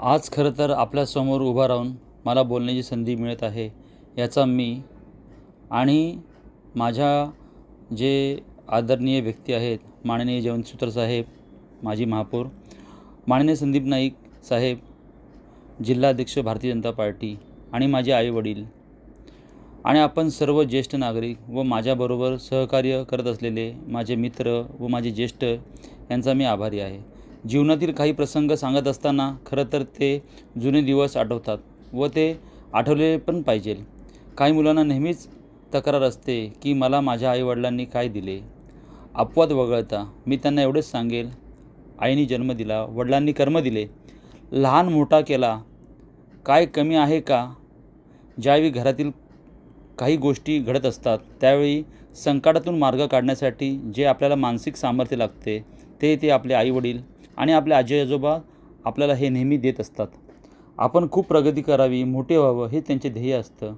आज खरं तर आपल्यासमोर उभा राहून मला बोलण्याची संधी मिळत आहे याचा मी आणि माझ्या जे आदरणीय व्यक्ती आहेत माननीय जयवंतसूत्र साहेब माजी महापौर माननीय संदीप नाईक साहेब जिल्हाध्यक्ष भारतीय जनता पार्टी आणि माझे आईवडील आणि आपण सर्व ज्येष्ठ नागरिक व माझ्याबरोबर सहकार्य करत असलेले माझे मित्र व माझे ज्येष्ठ यांचा मी आभारी आहे. जीवनातील काही प्रसंग सांगत असताना खरं तर ते जुने दिवस आठवतात व ते आठवले पण पाहिजे. काही मुलांना नेहमीच तक्रार असते की मला माझ्या आईवडिलांनी काय दिले? अपवाद वगळता मी त्यांना एवढेच सांगेल आईने जन्म दिला वडिलांनी कर्म दिले. लहान मोठा केला काय कमी आहे का? ज्यावेळी घरातील काही गोष्टी घडत असतात त्यावेळी संकटातून मार्ग काढण्यासाठी जे आपल्याला मानसिक सामर्थ्य लागते ते ते आपले आईवडील आणि आपले आजी आजोबा आपल्याला हे नेहमी देत असतात. आपण खूप प्रगती करावी मोठे व्हावं हे त्यांचे ध्येय असतं.